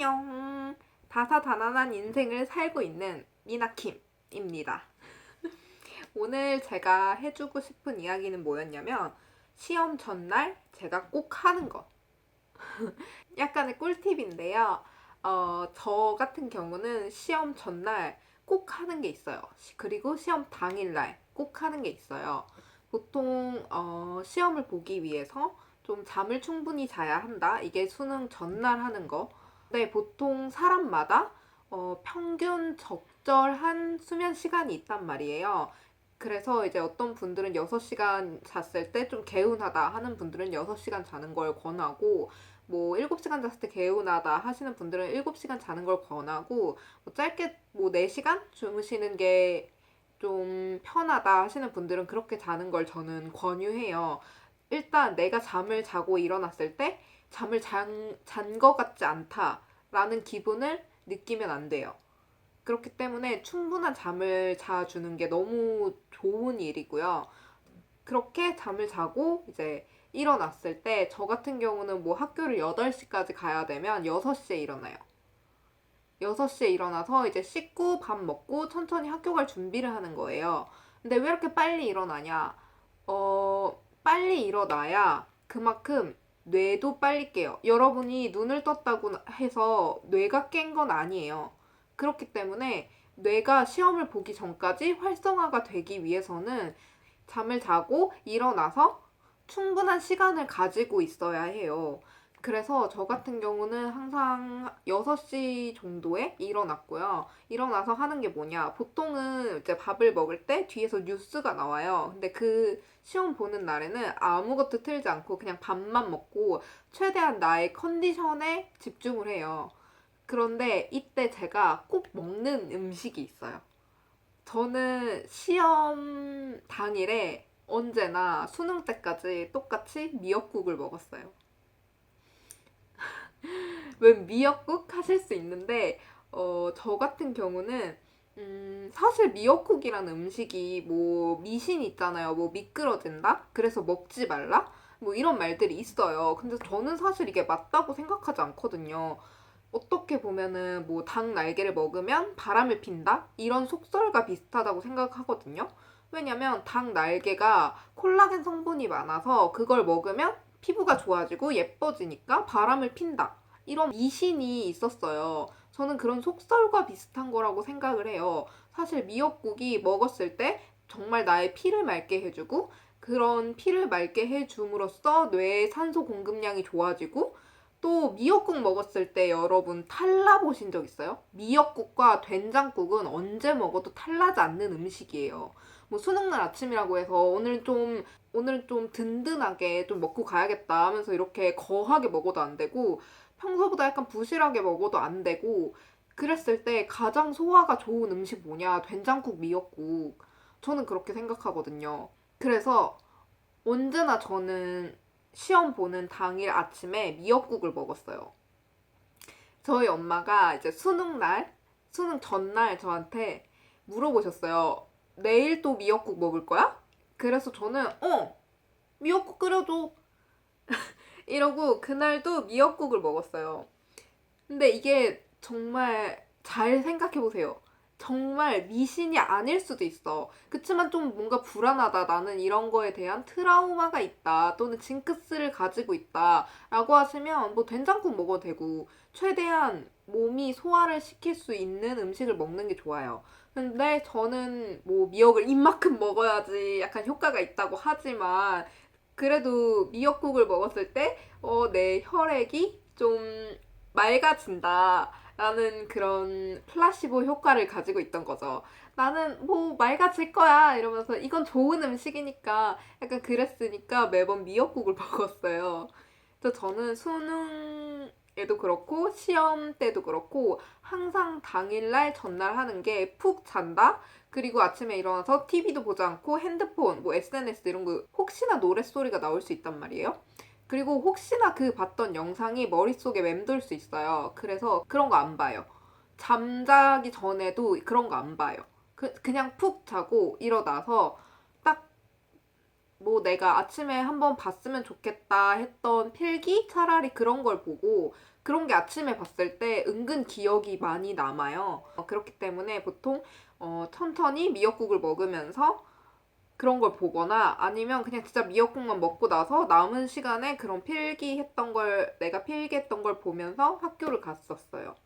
안녕. 다사다난한 인생을 살고 있는 미나킴입니다. 오늘 제가 해주고 싶은 이야기는 뭐였냐면 시험 전날 제가 꼭 하는 거. 약간의 꿀팁인데요. 어, 저 같은 경우는 시험 전날 꼭 하는 게 있어요. 시- 그리고 시험 당일날 꼭 하는 게 있어요. 보통 어, 시험을 보기 위해서 좀 잠을 충분히 자야 한다. 이게 수능 전날 하는 거. 근데 보통 사람마다 어, 평균 적절한 수면 시간이 있단 말이에요. 그래서 이제 어떤 분들은 6시간 잤을 때 좀 개운하다 하는 분들은 6시간 자는 걸 권하고 뭐 7시간 잤을 때 개운하다 하시는 분들은 7시간 자는 걸 권하고 뭐 짧게 뭐 4시간 주무시는 게 좀 편하다 하시는 분들은 그렇게 자는 걸 저는 권유해요. 일단 내가 잠을 자고 일어났을 때 잠을 잔 것 같지 않다라는 기분을 느끼면 안 돼요. 그렇기 때문에 충분한 잠을 자주는 게 너무 좋은 일이고요. 그렇게 잠을 자고 이제 일어났을 때 저 같은 경우는 뭐 학교를 8시까지 가야 되면 6시에 일어나요. 6시에 일어나서 이제 씻고 밥 먹고 천천히 학교 갈 준비를 하는 거예요. 근데 왜 이렇게 빨리 일어나냐? 어, 빨리 일어나야 그만큼 뇌도 빨리 깨요. 여러분이 눈을 떴다고 해서 뇌가 깬 건 아니에요. 그렇기 때문에 뇌가 시험을 보기 전까지 활성화가 되기 위해서는 잠을 자고 일어나서 충분한 시간을 가지고 있어야 해요. 그래서 저 같은 경우는 항상 6시 정도에 일어났고요. 일어나서 하는 게 뭐냐. 보통은 이제 밥을 먹을 때 뒤에서 뉴스가 나와요. 근데 그 시험 보는 날에는 아무것도 틀지 않고 그냥 밥만 먹고 최대한 나의 컨디션에 집중을 해요. 그런데 이때 제가 꼭 먹는 음식이 있어요. 저는 시험 당일에 언제나 수능 때까지 똑같이 미역국을 먹었어요. 왜 미역국 하실 수 있는데 어, 저 같은 경우는 음, 사실 미역국이라는 음식이 뭐 미신 있잖아요. 뭐 미끄러진다? 그래서 먹지 말라? 뭐 이런 말들이 있어요. 근데 저는 사실 이게 맞다고 생각하지 않거든요. 어떻게 보면은 뭐 닭 날개를 먹으면 바람을 핀다? 이런 속설과 비슷하다고 생각하거든요. 왜냐면 닭 날개가 콜라겐 성분이 많아서 그걸 먹으면 피부가 좋아지고 예뻐지니까 바람을 핀다. 이런 미신이 있었어요. 저는 그런 속설과 비슷한 거라고 생각을 해요. 사실 미역국이 먹었을 때 정말 나의 피를 맑게 해주고 그런 피를 맑게 해줌으로써 뇌의 산소 공급량이 좋아지고 또 미역국 먹었을 때 여러분 탈나 보신 적 있어요? 미역국과 된장국은 언제 먹어도 탈나지 않는 음식이에요. 뭐 수능날 아침이라고 해서 오늘 좀 오늘은 좀 든든하게 좀 먹고 가야겠다 하면서 이렇게 거하게 먹어도 안 되고 평소보다 약간 부실하게 먹어도 안 되고 그랬을 때 가장 소화가 좋은 음식 뭐냐? 된장국, 미역국. 저는 그렇게 생각하거든요. 그래서 언제나 저는 시험 보는 당일 아침에 미역국을 먹었어요. 저희 엄마가 이제 수능 날, 수능 전날 저한테 물어보셨어요. 내일 또 미역국 먹을 거야? 그래서 저는 어 미역국 끓여줘 이러고 그날도 미역국을 먹었어요. 근데 이게 정말 잘 생각해 보세요. 정말 미신이 아닐 수도 있어. 그치만 좀 뭔가 불안하다. 나는 이런 거에 대한 트라우마가 있다. 또는 징크스를 가지고 있다. 라고 하시면 뭐 된장국 먹어도 되고 최대한 몸이 소화를 시킬 수 있는 음식을 먹는 게 좋아요. 근데 저는 뭐 미역을 입만큼 먹어야지 약간 효과가 있다고 하지만 그래도 미역국을 먹었을 때, 어, 내 혈액이 좀 맑아진다. 라는 그런 플라시보 효과를 가지고 있던 거죠. 나는 뭐 맑아질 거야. 이러면서 이건 좋은 음식이니까 약간 그랬으니까 매번 미역국을 먹었어요. 그래서 저는 수능 에도 그렇고 시험 때도 그렇고 항상 당일날 전날 하는 게 푹 잔다. 그리고 아침에 일어나서 TV도 보지 않고 핸드폰, 뭐 SNS 이런 거 혹시나 노랫소리가 나올 수 있단 말이에요. 그리고 혹시나 그 봤던 영상이 머릿속에 맴돌 수 있어요. 그래서 그런 거 안 봐요. 잠자기 전에도 그런 거 안 봐요. 그, 그냥 푹 자고 일어나서 딱 뭐 내가 아침에 한번 봤으면 좋겠다 했던 필기 차라리 그런 걸 보고 그런 게 아침에 봤을 때 은근 기억이 많이 남아요. 어, 그렇기 때문에 보통 어, 천천히 미역국을 먹으면서 그런 걸 보거나 아니면 그냥 진짜 미역국만 먹고 나서 남은 시간에 그런 필기했던 걸 내가 필기했던 걸 보면서 학교를 갔었어요.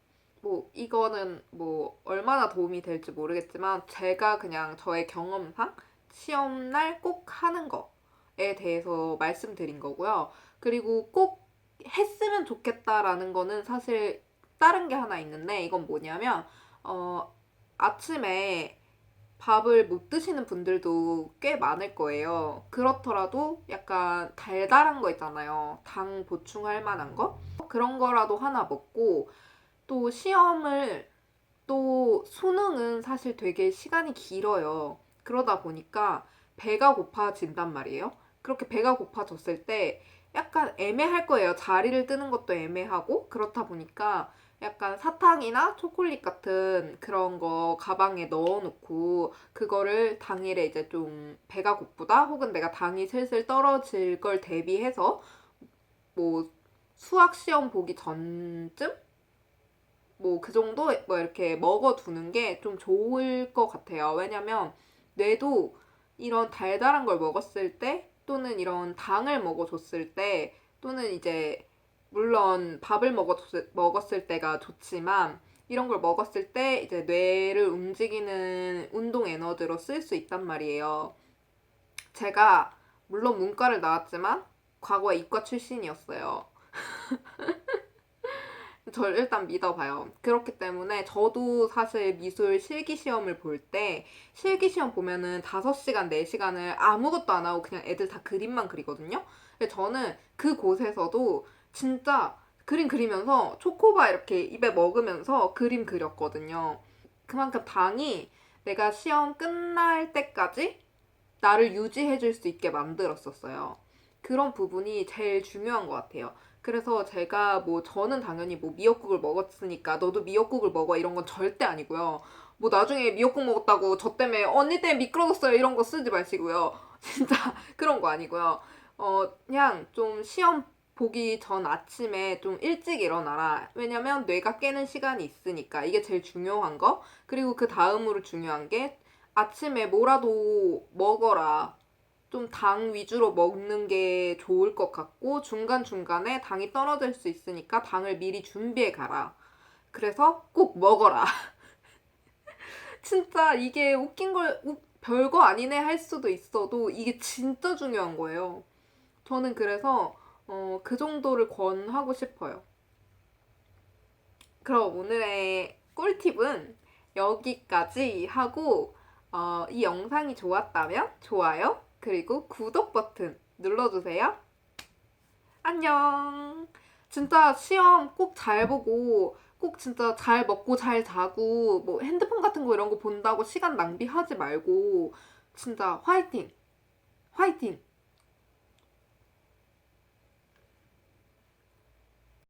뭐 이거는 뭐 얼마나 도움이 될지 모르겠지만 제가 그냥 저의 경험상 시험 날 꼭 하는 거에 대해서 말씀드린 거고요. 그리고 꼭 했으면 좋겠다라는 거는 사실 다른 게 하나 있는데 이건 뭐냐면 어 아침에 밥을 못 드시는 분들도 꽤 많을 거예요. 그렇더라도 약간 달달한 거 있잖아요. 당 보충할 만한 거? 그런 거라도 하나 먹고 또 시험을 또 수능은 사실 되게 시간이 길어요. 그러다 보니까 배가 고파진단 말이에요. 그렇게 배가 고파졌을 때 약간 애매할 거예요. 자리를 뜨는 것도 애매하고 그렇다 보니까 약간 사탕이나 초콜릿 같은 그런 거 가방에 넣어놓고 그거를 당일에 이제 좀 배가 고프다? 혹은 내가 당이 슬슬 떨어질 걸 대비해서 뭐 수학 시험 보기 전쯤? 뭐 그 정도? 뭐 이렇게 먹어두는 게 좀 좋을 것 같아요. 왜냐면 뇌도 이런 달달한 걸 먹었을 때 또는 이런 당을 먹어줬을 때 또는 이제 물론 밥을 먹었을, 먹었을 때가 좋지만 이런 걸 먹었을 때 이제 뇌를 움직이는 운동 에너지로 쓸 수 있단 말이에요. 제가 물론 문과를 나왔지만 과거에 이과 출신이었어요. 절 일단 믿어봐요. 그렇기 때문에 저도 사실 미술 실기 시험을 볼 때 실기 시험 보면은 5시간, 4시간을 아무것도 안 하고 그냥 애들 다 그림만 그리거든요. 근데 저는 그 곳에서도 진짜 그림 그리면서 초코바 이렇게 입에 먹으면서 그림 그렸거든요. 그만큼 당이 내가 시험 끝날 때까지 나를 유지해 줄 수 있게 만들었었어요. 그런 부분이 제일 중요한 것 같아요. 그래서 제가 뭐 저는 당연히 뭐 미역국을 먹었으니까 너도 미역국을 먹어 이런 건 절대 아니고요. 뭐 나중에 미역국 먹었다고 저 때문에 언니 때문에 미끄러졌어요 이런 거 쓰지 마시고요. 진짜 그런 거 아니고요. 어 그냥 좀 시험 보기 전 아침에 좀 일찍 일어나라. 왜냐면 뇌가 깨는 시간이 있으니까 이게 제일 중요한 거. 그리고 그 다음으로 중요한 게 아침에 뭐라도 먹어라. 좀 당 위주로 먹는 게 좋을 것 같고 중간중간에 당이 떨어질 수 있으니까 당을 미리 준비해 가라. 그래서 꼭 먹어라. 진짜 이게 웃긴 걸 우- 별거 아니네 할 수도 있어도 이게 진짜 중요한 거예요. 저는 그래서 어, 그 정도를 권하고 싶어요. 그럼 오늘의 꿀팁은 여기까지 하고 어, 이 영상이 좋았다면 좋아요 그리고 구독 버튼 눌러주세요. 안녕. 진짜 시험 꼭 잘 보고 꼭 진짜 잘 먹고 잘 자고 뭐 핸드폰 같은 거 이런 거 본다고 시간 낭비하지 말고 진짜 화이팅! 화이팅!